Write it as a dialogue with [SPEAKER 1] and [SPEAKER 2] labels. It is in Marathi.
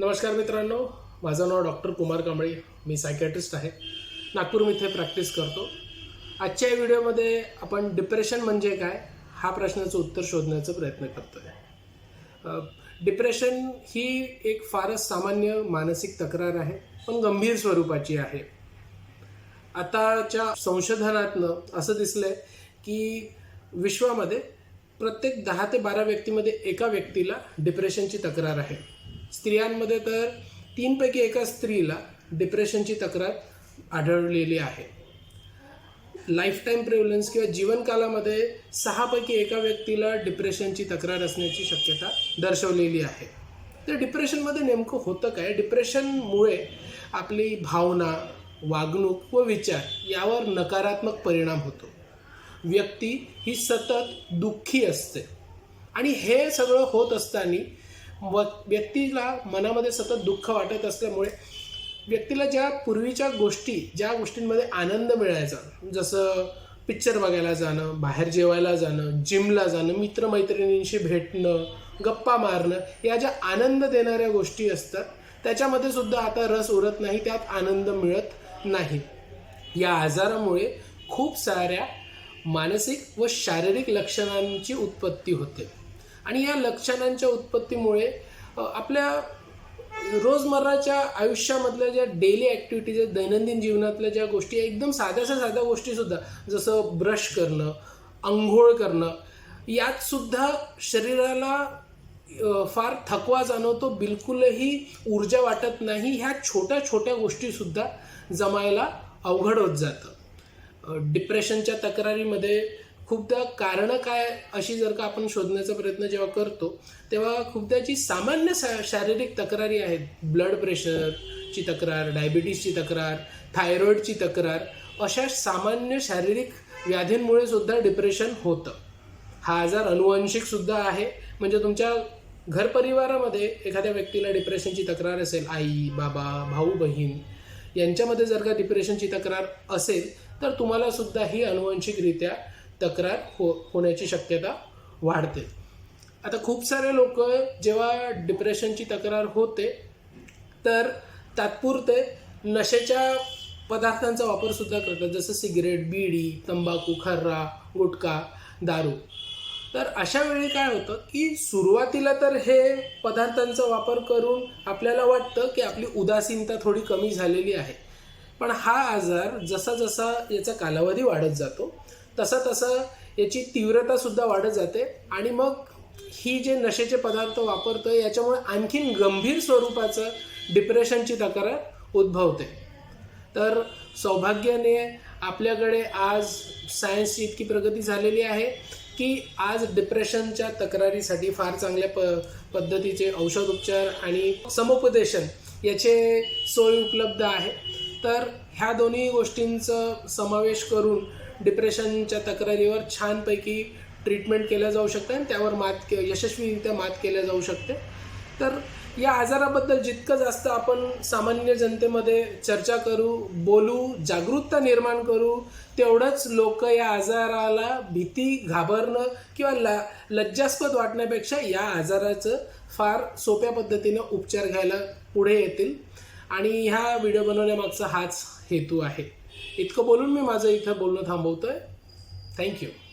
[SPEAKER 1] नमस्कार मित्रांनो माझं नाव डॉक्टर कुमार कांबळे मी सायकॅट्रिस्ट आहे. नागपूर इथे प्रॅक्टिस करतो. आजच्या या व्हिडिओमध्ये आपण डिप्रेशन म्हणजे काय हा प्रश्नाचं उत्तर शोधण्याचा प्रयत्न करतो आहे डिप्रेशन ही एक फारच सामान्य मानसिक तक्रार आहे पण गंभीर स्वरूपाची आहे. आताच्या संशोधनातनं असं दिसलंय की विश्वामध्ये प्रत्येक दहा ते बारा व्यक्तीमध्ये एका व्यक्तीला डिप्रेशनची तक्रार आहे. स्त्रियांमध्ये तर तीनपैकी एका स्त्रीला डिप्रेशनची तक्रार आढळलेली आहे. लाईफटाईम प्रेव्हलन्स प्रिव्हलन्स किंवा जीवनकालामध्ये सहापैकी एका व्यक्तीला डिप्रेशनची तक्रार असण्याची शक्यता दर्शवलेली आहे. तर डिप्रेशनमध्ये नेमकं होतं काय? डिप्रेशनमुळे आपली भावना वागणूक व विचार यावर नकारात्मक परिणाम होतो. व्यक्ती ही सतत दुःखी असते. आणि हे सगळं होत असताना व व्यक्तीला मनामध्ये सतत दुःख वाटत असल्यामुळे व्यक्तीला ज्या पूर्वीच्या गोष्टी ज्या गोष्टींमध्ये आनंद मिळायचा जसं पिक्चर बघायला जाणं बाहेर जेवायला जाणं जिमला जाणं मित्रमैत्रिणींशी भेटणं गप्पा मारणं या ज्या आनंद देणाऱ्या गोष्टी असतात त्याच्यामध्ये सुद्धा आता रस उरत नाही त्यात आनंद मिळत नाही. या आजारामुळे खूप साऱ्या मानसिक व शारीरिक लक्षणांची उत्पत्ती होते. आणि या लक्षणांच्या उत्पत्तीमुळे आपल्या रोजमर्राच्या आयुष्यामधल्या ज्या डेली ॲक्टिव्हिटीज आहेत दैनंदिन जीवनातल्या ज्या गोष्टी एकदम साध्याशा साध्या गोष्टीसुद्धा जसं ब्रश करणं आंघोळ करणं यात सुद्धा शरीराला फार थकवा जाणवतो बिलकुलही ऊर्जा वाटत नाही ह्या छोट्या छोट्या गोष्टीसुद्धा जमायला अवघड होत जातं. डिप्रेशनच्या तक्रारीमध्ये खूपदा कारणं काय अशी जर का आपण शोधण्याचा प्रयत्न जेव्हा करतो तेव्हा खूपदा जी सामान्य शा शारीरिक तक्रारी आहेत. ब्लड प्रेशरची तक्रार डायबिटीसची तक्रार थायरॉईडची तक्रार अशा सामान्य शारीरिक व्याधींमुळे सुद्धा डिप्रेशन होतं. हा आजार अनुवंशिक सुद्धा आहे. म्हणजे तुमच्या घरपरिवारामध्ये एखाद्या व्यक्तीला डिप्रेशनची तक्रार असेल आई बाबा भाऊ बहीण यांच्यामध्ये जर का डिप्रेशनची तक्रार असेल तर तुम्हाला सुद्धा ही अनुवंशिकरित्या तक्रार हो होण्याची शक्यता वाढते. आता खूप सारे लोक जेव्हा डिप्रेशनची तक्रार होते तर तात्पुरते नशेच्या पदार्थांचा वापर सुद्धा करतात जसं सिगरेट बीडी तंबाखू खर्रा गुटखा दारू. तर अशा वेळी काय होतं की सुरुवातीला तर हे पदार्थांचा वापर करून आपल्याला वाटतं की आपली उदासीनता थोडी कमी झालेली आहे. पण हा आजार जसा जसा याचा कालावधी वाढत जातो तसा तसा याची तीव्रता सुद्धा वाढत जाते आणि मग ही जे नशेचे पदार्थ वापरतो याच्यामुळे आणखीन गंभीर स्वरूपाचं डिप्रेशनची तक्रार उद्भवते. तर सौभाग्याने आपल्याकडे आज सायन्सची इतकी प्रगती झालेली आहे की आज डिप्रेशनच्या तक्रारीसाठी फार चांगल्या प पद्धतीचे औषध उपचार आणि समुपदेशन याचे सोय उपलब्ध आहे. तर ह्या दोन्ही गोष्टींचं समावेश करून डिप्रेशनच्या तक्रारीवर छानपैकी ट्रीटमेंट केलं जाऊ शकतं आणि त्यावर मात के यशस्वीरित्या मात केल्या जाऊ शकते. तर या आजाराबद्दल जितकं जास्त आपण सामान्य जनतेमध्ये चर्चा करू बोलू जागरूकता निर्माण करू तेवढंच लोक या आजाराला भीती घाबरणं किंवा ला लज्जास्पद वाटण्यापेक्षा या आजाराचं फार सोप्या पद्धतीनं उपचार घ्यायला पुढे येतील. आणि ह्या व्हिडिओ बनवण्यामागचा हाच हेतू आहे. इतकं बोलून मी माझं इथं बोलणं थांबवतोय. थँक्यू